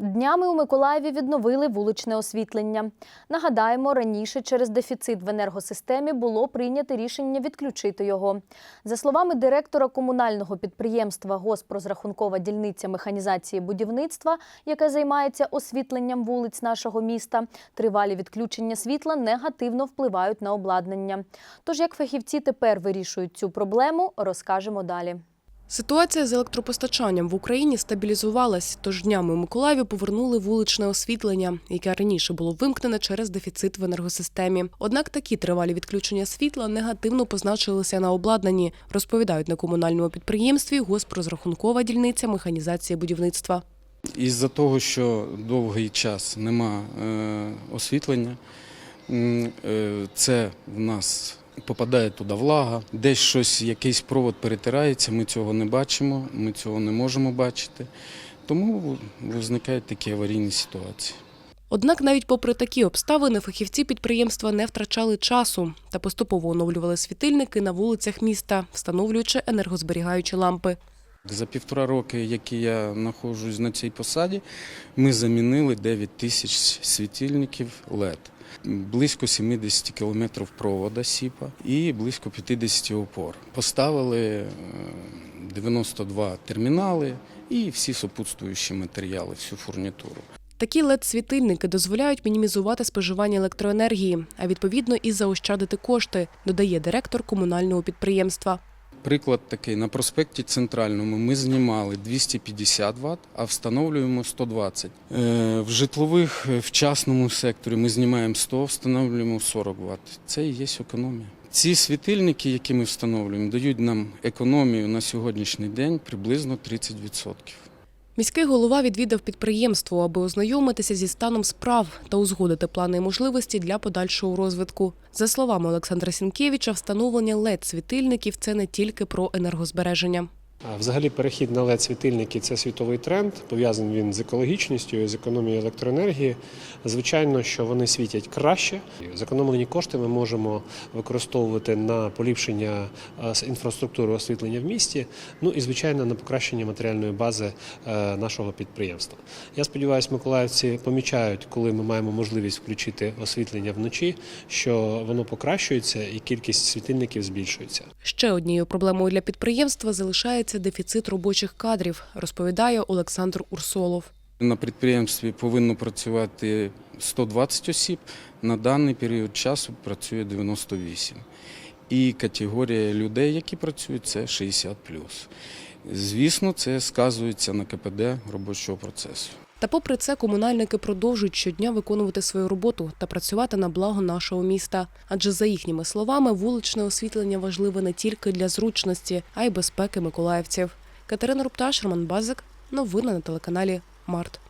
Днями у Миколаєві відновили вуличне освітлення. Нагадаємо, раніше через дефіцит в енергосистемі було прийнято рішення відключити його. За словами директора комунального підприємства Госпрозрахункова дільниця механізації будівництва, яке займається освітленням вулиць нашого міста, тривалі відключення світла негативно впливають на обладнання. Тож як фахівці тепер вирішують цю проблему, розкажемо далі. Ситуація з електропостачанням в Україні стабілізувалась, тож днями у Миколаєві повернули вуличне освітлення, яке раніше було вимкнене через дефіцит в енергосистемі. Однак такі тривалі відключення світла негативно позначилися на обладнанні, розповідають на комунальному підприємстві Госпрозрахункова дільниця механізації будівництва. Із-за того, що довгий час нема е, освітлення, е, це в нас попадає туди влага, десь щось, якийсь провод перетирається, ми цього не бачимо, ми цього не можемо бачити. Тому виникають такі аварійні ситуації. Однак, навіть попри такі обставини, фахівці підприємства не втрачали часу та поступово оновлювали світильники на вулицях міста, встановлюючи енергозберігаючі лампи. За півтора роки, які я знаходжусь на цій посаді, ми замінили 9 тисяч світильників LED. Близько 70 кілометрів провода СІПа і близько 50 опор. Поставили е, 92 термінали і всі супутствуючі матеріали, всю фурнітуру. Такі LED-світильники дозволяють мінімізувати споживання електроенергії, а відповідно і заощадити кошти, додає директор комунального підприємства. Приклад такий на проспекті Центральному ми знімали 250 Вт, а встановлюємо 120. Е, В житлових е, в частному секторі ми знімаємо 100, встановлюємо 40 Вт. Це і є економія. Ці світильники, які ми встановлюємо, дають нам економію на сьогоднішній день приблизно 30%. Міський голова відвідав підприємство, аби ознайомитися зі станом справ та узгодити плани і можливості для подальшого розвитку. За словами Олександра Сінкевича, встановлення LED-світильників – це не тільки про енергозбереження. Взагалі, перехід на led світильники це світовий тренд. Пов'язаний він з екологічністю і з економією електроенергії. Звичайно, що вони світять краще. Зекономлені кошти ми можемо використовувати на поліпшення інфраструктури освітлення в місті. Ну і звичайно на покращення матеріальної бази е, нашого підприємства. Я сподіваюся, миколаївці помічають, коли ми маємо можливість включити освітлення вночі, що воно покращується і кількість світильників збільшується. Ще однією проблемою для підприємства залишається дефіцит робочих кадрів, розповідає Олександр Урсолов. На підприємстві повинно працювати 120 осіб. На даний період часу працює 98. І категорія людей, які працюють, це 60 Звісно, це сказується на КПД робочого процесу. Та попри це комунальники продовжують щодня виконувати свою роботу та працювати на благо нашого міста. Адже за їхніми словами, вуличне освітлення важливе не тільки для зручності, а й безпеки миколаївців. Катерина Рупташ, Роман Базик. Новини на телеканалі Март.